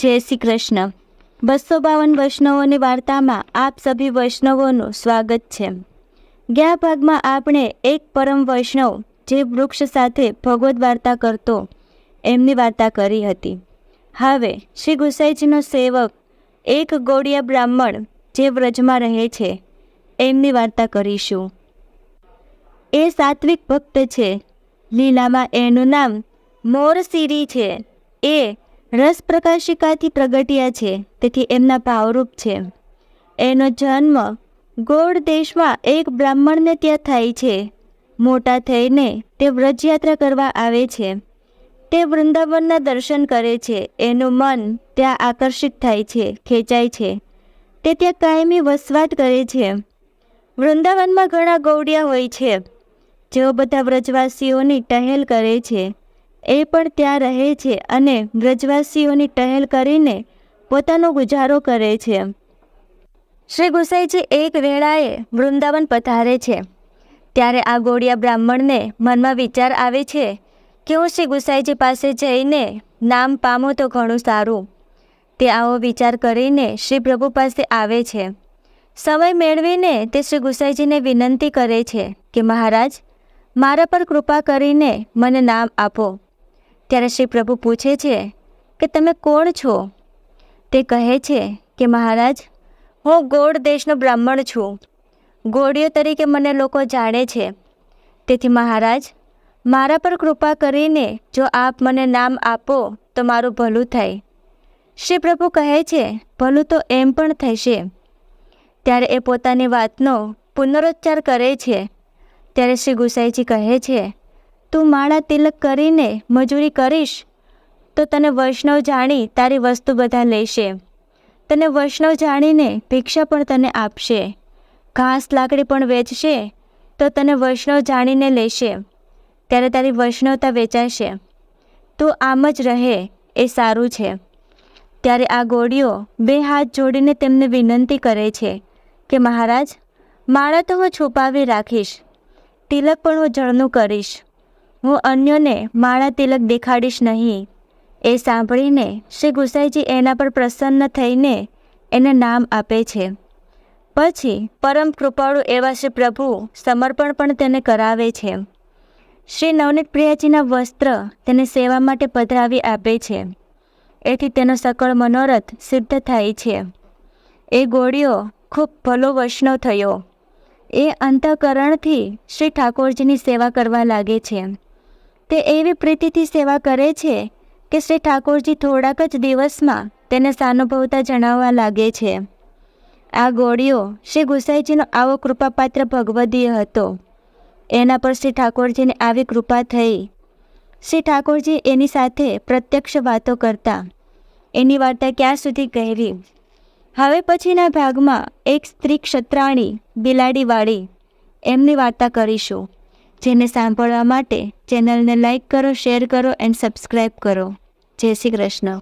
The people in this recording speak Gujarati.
જય શ્રી કૃષ્ણ. બસો બાવન વૈષ્ણવોની વાર્તામાં આપ સભી વૈષ્ણવોનું સ્વાગત છે. ગયા ભાગમાં આપણે એક પરમ વૈષ્ણવ જે વૃક્ષ સાથે ભગવદ્ વાર્તા કરતો, એમની વાર્તા કરી હતી. હવે શ્રી ગુસાઈજીનો સેવક, એક ગોળિયા બ્રાહ્મણ જે વ્રજમાં રહે છે, એમની વાર્તા કરીશું. એ સાત્વિક ભક્ત છે. લીલામાં એનું નામ મોરસિરી છે. એ રસ પ્રકાશિકાથી પ્રગટ્યા છે, તેથી એમના ભાવરૂપ છે. એનો જન્મ ગોળ દેશમાં એક બ્રાહ્મણને ત્યાં થાય છે. મોટા થઈને તે વ્રજયાત્રા કરવા આવે છે. તે વૃંદાવનના દર્શન કરે છે. એનું મન ત્યાં આકર્ષિત થાય છે, ખેંચાય છે. તે ત્યાં કાયમી વસવાટ કરે છે. વૃંદાવનમાં ઘણા ગૌડિયા હોય છે. જેઓ બધા વ્રજવાસીઓની ટહેલ કરે છે. એ પણ ત્યાં રહે છે અને વ્રજવાસીઓની ટહેલ કરીને પોતાનો ગુજારો કરે છે. શ્રી ગુસાઈજી એક વેળાએ વૃંદાવન પધારે છે. ત્યારે આ ગોળિયા બ્રાહ્મણને મનમાં વિચાર આવે છે કે હું શ્રી ગુસાઈજી પાસે જઈને નામ પામો તો ઘણું સારું. તે આવો વિચાર કરીને શ્રી પ્રભુ પાસે આવે છે. સમય મેળવીને તે શ્રી ગુસાઈજીને વિનંતી કરે છે કે મહારાજ, મારા પર કૃપા કરીને મને નામ આપો. ત્યારે શ્રી પ્રભુ પૂછે છે કે તમે કોણ છો? તે કહે છે કે મહારાજ, હું ગોળ દેશનો બ્રાહ્મણ છું. ગોળીઓ તરીકે મને લોકો જાણે છે. તેથી મહારાજ, મારા પર કૃપા કરીને જો આપ મને નામ આપો તો મારું ભલું થાય. શ્રી પ્રભુ કહે છે, ભલું તો એમ પણ થશે. ત્યારે એ પોતાની વાતનો પુનરોચ્ચાર કરે છે. ત્યારે શ્રી ગુસાઈજી કહે છે તું માળા તિલક કરીને મજૂરી કરીશ, તો તને વૈષ્ણવ જાણી તારી વસ્તુ બધા લેશે. તને વૈષ્ણવ જાણીને ભિક્ષા પણ તને આપશે. ઘાસ લાકડી પણ વેચશે, તો તને વૈષ્ણવ જાણીને લેશે. ત્યારે તારી વૈષ્ણવતા વેચાશે. તું આમ જ રહે, એ સારું છે. ત્યારે આ ગોળીઓ બે હાથ જોડીને તેમને વિનંતી કરે છે કે, મહારાજ, માળા તો હું છુપાવી રાખીશ. તિલક પણ હું જળનું કરીશ. હું અન્યોને માળા તિલક દેખાડીશ નહીં. એ સાંભળીને શ્રી ગુસાઈજી એના પર પ્રસન્ન થઈને એને નામ આપે છે. પછી પરમ કૃપાળુ એવા શ્રી પ્રભુ સમર્પણ પણ તેને કરાવે છે. શ્રી નવનીત પ્રિયાજીના વસ્ત્ર તેને સેવા માટે પધરાવી આપે છે. એથી તેનો સકળ મનોરથ સિદ્ધ થાય છે. એ ગોળીઓ ખૂબ ભલો વૈષ્ણવ થયો. એ અંતઃકરણથી શ્રી ઠાકોરજીની સેવા કરવા લાગે છે. તે એવી પ્રીતિથી સેવા કરે છે કે શ્રી ઠાકોરજી થોડાક જ દિવસમાં તેને સાનુભવતા જણાવવા લાગે છે. આ ગોળીઓ શ્રી ગુસાઈજીનો આવો કૃપાપાત્ર ભગવદીય હતો. એના પર શ્રી ઠાકોરજીને આવી કૃપા થઈ. શ્રી ઠાકોરજી એની સાથે પ્રત્યક્ષ વાતો કરતા એની વાર્તા ક્યાં સુધી કહેવી? હવે પછીના ભાગમાં એક સ્ત્રી ક્ષત્રાણી બિલાડીવાળી એમની વાર્તા કરીશું. જેને સાંભળવા માટે ચેનલને લાઇક કરો શેર કરો એન્ડ સબસ્ક્રાઈબ કરો. જય શ્રી કૃષ્ણ.